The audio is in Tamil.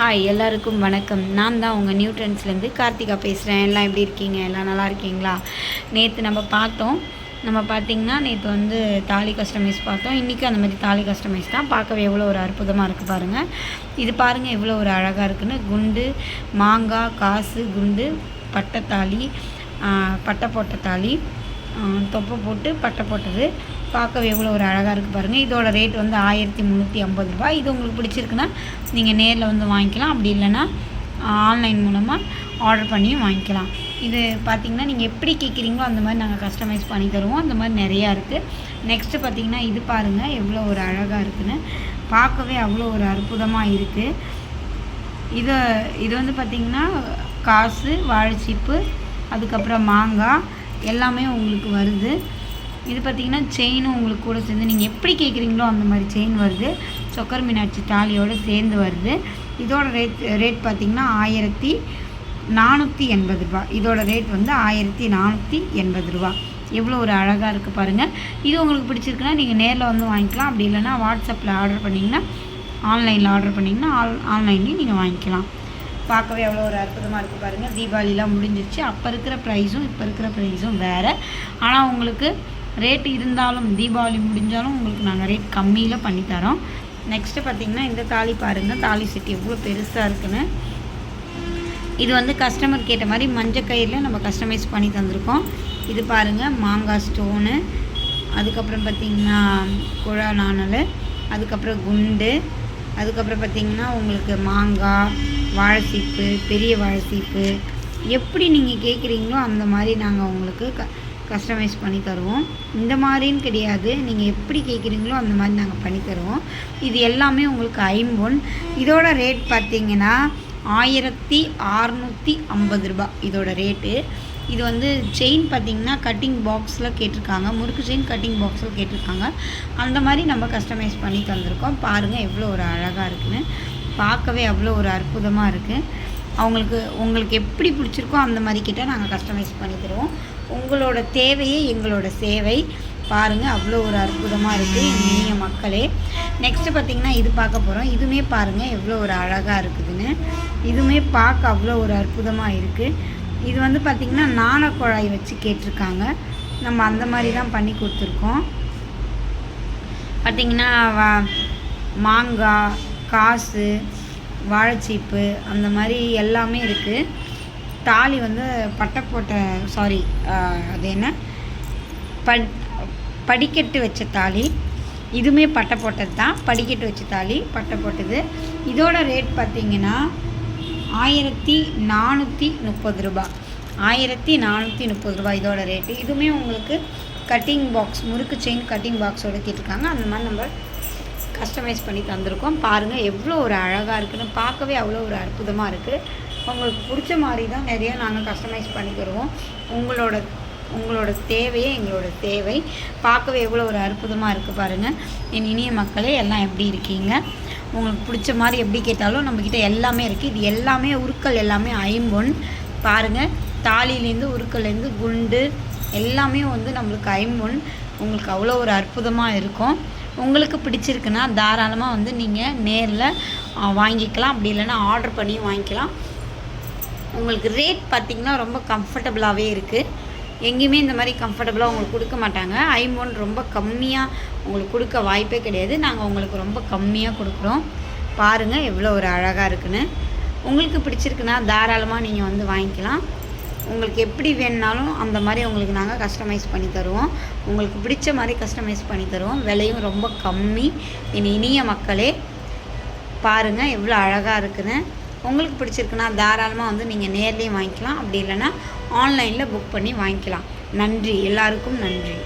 ஹாய் எல்லாருக்கும் வணக்கம். நான் தான் உங்கள் நியூட்ரன்ஸ்லேருந்து கார்த்திகா பேசுகிறேன் எல்லாம் எப்படி இருக்கீங்க? எல்லாம் நல்லா இருக்கீங்களா? நேற்று நம்ம பார்த்தோம். நம்ம பார்த்திங்கன்னா நேற்று வந்து தாலி கஸ்டமைஸ் பார்த்தோம். இன்றைக்கும் அந்த மாதிரி தாலி கஸ்டமைஸ் தான் பார்க்கவே எவ்வளோ ஒரு அற்புதமாக இருக்குது பாருங்கள் இது பாருங்கள் எவ்வளோ ஒரு அழகாக இருக்குன்னு. குண்டு மாங்காய் காசு குண்டு பட்டை தாலி பட்டை போட்ட தாலி தொப்பை போட்டு பட்டை போட்டது. பார்க்கவே எவ்வளோ ஒரு அழகாக இருக்குது பாருங்கள் இதோட ரேட் வந்து ஆயிரத்தி முந்நூற்றி ஐம்பது ரூபாய். இது உங்களுக்கு பிடிச்சிருக்குன்னா நீங்கள் நேரில் வந்து வாங்கிக்கலாம். அப்படி இல்லைன்னா ஆன்லைன் மூலமாக ஆர்டர் பண்ணியும் வாங்கிக்கலாம். இது பார்த்திங்கன்னா நீங்கள் எப்படி கேட்குறீங்களோ அந்த மாதிரி நாங்கள் கஸ்டமைஸ் பண்ணி தருவோம். அந்த மாதிரி நிறையா இருக்குது நெக்ஸ்ட்டு பார்த்திங்கன்னா இது பாருங்கள் எவ்வளோ ஒரு அழகாக இருக்குதுன்னு பார்க்கவே அவ்வளோ ஒரு அற்புதமாக இருக்குது இது இது வந்து பார்த்திங்கன்னா காசு வாழைச்சீப்பு அதுக்கப்புறம் மாங்காய் எல்லாமே உங்களுக்கு வருது. இது பார்த்திங்கன்னா செயினும் உங்களுக்கு கூட சேர்ந்து நீங்கள் எப்படி கேட்குறீங்களோ அந்த மாதிரி செயின் வருது. சொக்கர் மீனாட்சி தாலியோடு சேர்ந்து வருது. இதோட ரேட் ரேட் பார்த்திங்கன்னா ஆயிரத்தி நானூற்றி எண்பது ரூபா. இதோட ரேட் வந்து ஆயிரத்தி நானூற்றி எண்பது ரூபா. எவ்வளோ ஒரு அழகாக இருக்குது பாருங்கள் இது உங்களுக்கு பிடிச்சிருக்குன்னா நீங்கள் நேரில் வந்து வாங்கிக்கலாம். அப்படி இல்லைன்னா வாட்ஸ்அப்பில் ஆர்டர் பண்ணிங்கன்னா ஆன்லைனில் ஆர்டர் பண்ணிங்கன்னா ஆல் ஆன்லைன்லேயும் நீங்கள் வாங்கிக்கலாம். பார்க்கவே எவ்வளோ ஒரு அற்புதமாக இருக்குது பாருங்கள் தீபாவளிலாம் முடிஞ்சிருச்சு. அப்போ இருக்கிற ப்ரைஸும் இப்போ இருக்கிற ப்ரைஸும் வேறு. ஆனால் உங்களுக்கு ரேட் இருந்தாலும் தீபாவளி முடிஞ்சாலும் உங்களுக்கு நாங்கள் ரேட் கம்மியில் பண்ணித்தரோம் நெக்ஸ்ட்டு பார்த்திங்கன்னா இந்த தாலி பாருங்கள் தாலி செட்டி எவ்வளோ பெருசாக இருக்குன்னு. இது வந்து கஸ்டமர் கேட்ட மாதிரி மஞ்சள் கயிறில் நம்ம கஸ்டமைஸ் பண்ணி தந்திருக்கோம். இது பாருங்கள் மாங்காய் ஸ்டோனு அதுக்கப்புறம் பார்த்திங்கன்னா குழா நாணல் அதுக்கப்புறம் குண்டு. அதுக்கப்புறம் பார்த்திங்கன்னா உங்களுக்கு மாங்காய் வாழைச்சீப்பு பெரிய வாழைச்சீப்பு. எப்படி நீங்கள் கேட்குறீங்களோ அந்த மாதிரி நாங்கள் உங்களுக்கு க கஸ்டமைஸ் பண்ணி தருவோம் இந்த மாதிரின்னு கிடையாது. நீங்கள் எப்படி கேட்குறீங்களோ அந்த மாதிரி நாங்கள் பண்ணி தருவோம் இது எல்லாமே உங்களுக்கு ஐம்பொன். இதோட ரேட் பார்த்தீங்கன்னா ஆயிரத்தி அறநூற்றி ஐம்பது ரூபாய் இதோட ரேட்டு இது வந்து செயின் பார்த்தீங்கன்னா கட்டிங் பாக்ஸில் கேட்டிருக்காங்க. முறுக்கு செயின் கட்டிங் பாக்ஸில் கேட்டிருக்காங்க. அந்த மாதிரி நம்ம கஸ்டமைஸ் பண்ணி தந்திருக்கோம். பாருங்கள் எவ்வளோ ஒரு அழகாக இருக்குன்னு. பார்க்கவே அவ்வளோ ஒரு அற்புதமாக இருக்குது அவங்களுக்கு உங்களுக்கு எப்படி பிடிச்சிருக்கோ அந்த மாதிரி கிட்ட நாங்கள் கஸ்டமைஸ் பண்ணி தருவோம் உங்களோட தேவையே எங்களோட சேவை. பாருங்கள் அவ்வளோ ஒரு அற்புதமாக இருக்குது இனிய மக்களே. நெக்ஸ்ட்டு பார்த்திங்கன்னா இது பார்க்க போகிறோம் இதுவுமே பாருங்கள் எவ்வளோ ஒரு அழகாக இருக்குதுன்னு. இதுவுமே பார்க்க அவ்வளோ ஒரு அற்புதமாக இருக்குது இது வந்து பார்த்திங்கன்னா நாண குழாய் வச்சு கேட்டிருக்காங்க. நம்ம அந்த மாதிரி தான் பண்ணி கொடுத்துருக்கோம். பார்த்திங்கன்னா மாங்காய் காசு வாழைச்சீப்பு அந்த மாதிரி எல்லாமே இருக்குது தாலி வந்து பட்டை போட்ட சாரி அது என்ன? பட் படிக்கட்டு வச்ச தாலி. இதுவுமே பட்டை போட்டது தான். படிக்கட்டு வச்ச தாலி பட்டை போட்டது. இதோட ரேட் பார்த்தீங்கன்னா ஆயிரத்தி நானூற்றி முப்பது ரூபா. ஆயிரத்தி நானூற்றி முப்பது ரூபா இதோட ரேட்டு இதுவுமே உங்களுக்கு கட்டிங் பாக்ஸ் முறுக்கு செயின் கட்டிங் பாக்ஸோட கேட்டிருக்காங்க. அந்த மாதிரி நம்ம கஸ்டமைஸ் பண்ணி தந்திருக்கோம். பாருங்கள் எவ்வளோ ஒரு அழகாக இருக்குன்னு. பார்க்கவே அவ்வளோ ஒரு அற்புதமாக இருக்குது உங்களுக்கு பிடிச்ச மாதிரி தான் நிறைய நாங்கள் கஸ்டமைஸ் பண்ணி தருவோம். உங்களோட உங்களோட தேவையே எங்களோட தேவை. பார்க்கவே எவ்வளோ ஒரு அற்புதமாக இருக்குது பாருங்கள் என் இனிய மக்களே எல்லாம் எப்படி இருக்கீங்க? உங்களுக்கு பிடிச்ச மாதிரி எப்படி கேட்டாலும் நம்மக்கிட்ட எல்லாமே இருக்குது இது எல்லாமே உருக்கள் எல்லாமே ஐம்பொன். பாருங்கள் தாலிலேருந்து உருக்கள்லேருந்து குண்டு எல்லாமே வந்து நம்மளுக்கு ஐம்பொன். உங்களுக்கு அவ்வளோ ஒரு அற்புதமாக இருக்கும். உங்களுக்கு பிடிச்சிருக்குன்னா தாராளமாக வந்து நீங்கள் நேரில் வாங்கிக்கலாம். அப்படி இல்லைன்னா ஆர்டர் பண்ணி வாங்கிக்கலாம். உங்களுக்கு ரேட் பார்த்திங்கன்னா ரொம்ப கம்ஃபர்டபுளாகவே இருக்குது எங்கேயுமே இந்த மாதிரி கம்ஃபர்டபுளாக உங்களுக்கு கொடுக்க மாட்டாங்க. ஐம்பொன் ரொம்ப கம்மியாக உங்களுக்கு கொடுக்க வாய்ப்பே கிடையாது. நாங்கள் உங்களுக்கு ரொம்ப கம்மியாக கொடுக்குறோம். பாருங்கள் எவ்வளோ ஒரு அழகாக இருக்குன்னு. உங்களுக்கு பிடிச்சிருக்குன்னா தாராளமாக நீங்கள் வந்து வாங்கிக்கலாம். உங்களுக்கு எப்படி வேணுனாலும் அந்த மாதிரி உங்களுக்கு நாங்கள் கஸ்டமைஸ் பண்ணி தருவோம். உங்களுக்கு பிடிச்ச மாதிரி கஸ்டமைஸ் பண்ணி தருவோம். விலையும் ரொம்ப கம்மி. இனி இனிய மக்களே பாருங்கள் எவ்வளோ அழகாக இருக்குன்னு. உங்களுக்கு பிடிச்சிருக்குன்னா தாராளமாக வந்து நீங்கள் நேர்லேயும் வாங்கிக்கலாம். அப்படி இல்லைன்னா ஆன்லைனில் புக் பண்ணி வாங்கிக்கலாம். நன்றி. எல்லாருக்கும் நன்றி.